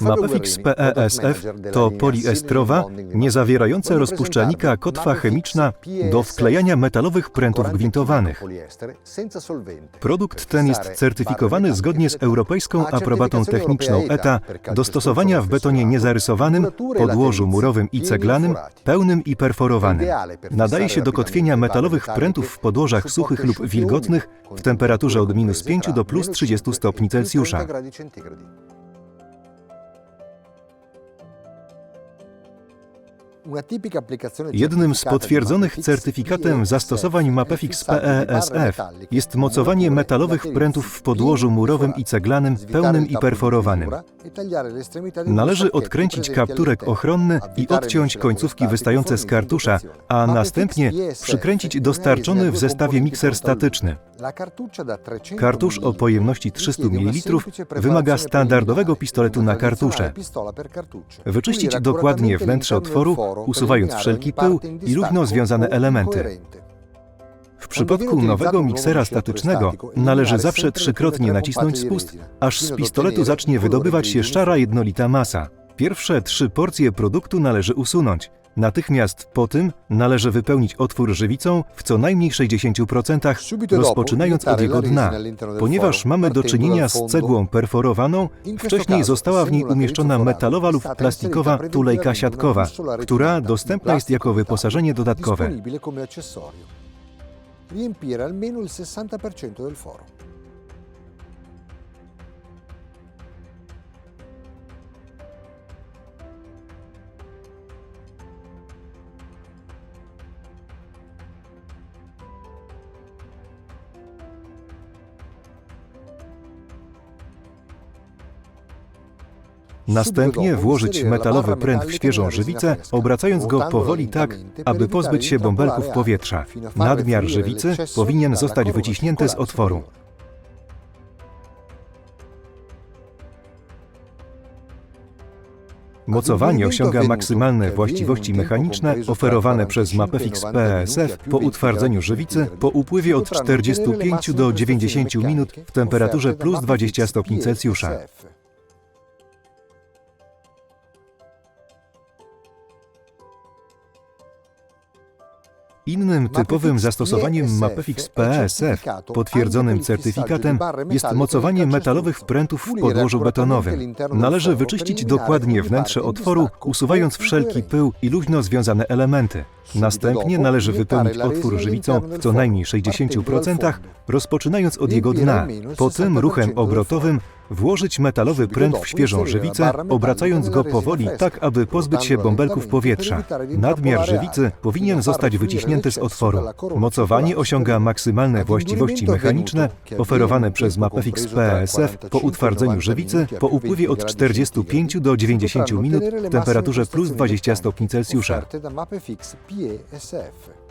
Mapefix PESF to poliestrowa, niezawierająca rozpuszczalnika kotwa chemiczna do wklejania metalowych prętów gwintowanych. Produkt ten jest certyfikowany zgodnie z europejską aprobatą techniczną ETA do stosowania w betonie niezarysowanym, podłożu murowym i ceglanym, pełnym i perforowanym. Nadaje się do kotwienia metalowych prętów w podłożach suchych lub wilgotnych w temperaturze od minus 5 do plus 30 stopni Celsjusza. Jednym z potwierdzonych certyfikatem zastosowań Mapefix PESF jest mocowanie metalowych prętów w podłożu murowym i ceglanym, pełnym i perforowanym. Należy odkręcić kapturek ochronny i odciąć końcówki wystające z kartusza, a następnie przykręcić dostarczony w zestawie mikser statyczny. Kartusz o pojemności 300 ml wymaga standardowego pistoletu na kartusze. Wyczyścić dokładnie wnętrze otworu, usuwając wszelki pył i równo związane elementy. W przypadku nowego miksera statycznego należy zawsze trzykrotnie nacisnąć spust, aż z pistoletu zacznie wydobywać się szara jednolita masa. Pierwsze trzy porcje produktu należy usunąć. Natychmiast po tym należy wypełnić otwór żywicą w co najmniej 60%, rozpoczynając od jego dna. Ponieważ mamy do czynienia z cegłą perforowaną, wcześniej została w niej umieszczona metalowa lub plastikowa tulejka siatkowa, która dostępna jest jako wyposażenie dodatkowe. riempire almeno il 60% del foro. Następnie włożyć metalowy pręt w świeżą żywicę, obracając go powoli tak, aby pozbyć się bąbelków powietrza. Nadmiar żywicy powinien zostać wyciśnięty z otworu. Mocowanie osiąga maksymalne właściwości mechaniczne oferowane przez Mapefix PSF po utwardzeniu żywicy po upływie od 45 do 90 minut w temperaturze plus 20 stopni Celsjusza. Innym typowym zastosowaniem Mapefix PSF, potwierdzonym certyfikatem, jest mocowanie metalowych prętów w podłożu betonowym. Należy wyczyścić dokładnie wnętrze otworu, usuwając wszelki pył i luźno związane elementy. Następnie należy wypełnić otwór żywicą w co najmniej 60%, rozpoczynając od jego dna. Potem ruchem obrotowym włożyć metalowy pręt w świeżą żywicę, obracając go powoli tak, aby pozbyć się bąbelków powietrza. Nadmiar żywicy powinien zostać wyciśnięty z otworu. Mocowanie osiąga maksymalne właściwości mechaniczne oferowane przez Mapefix PSF po utwardzeniu żywicy po upływie od 45 do 90 minut w temperaturze plus 20 stopni Celsjusza. Offerte da Mapefix PSF.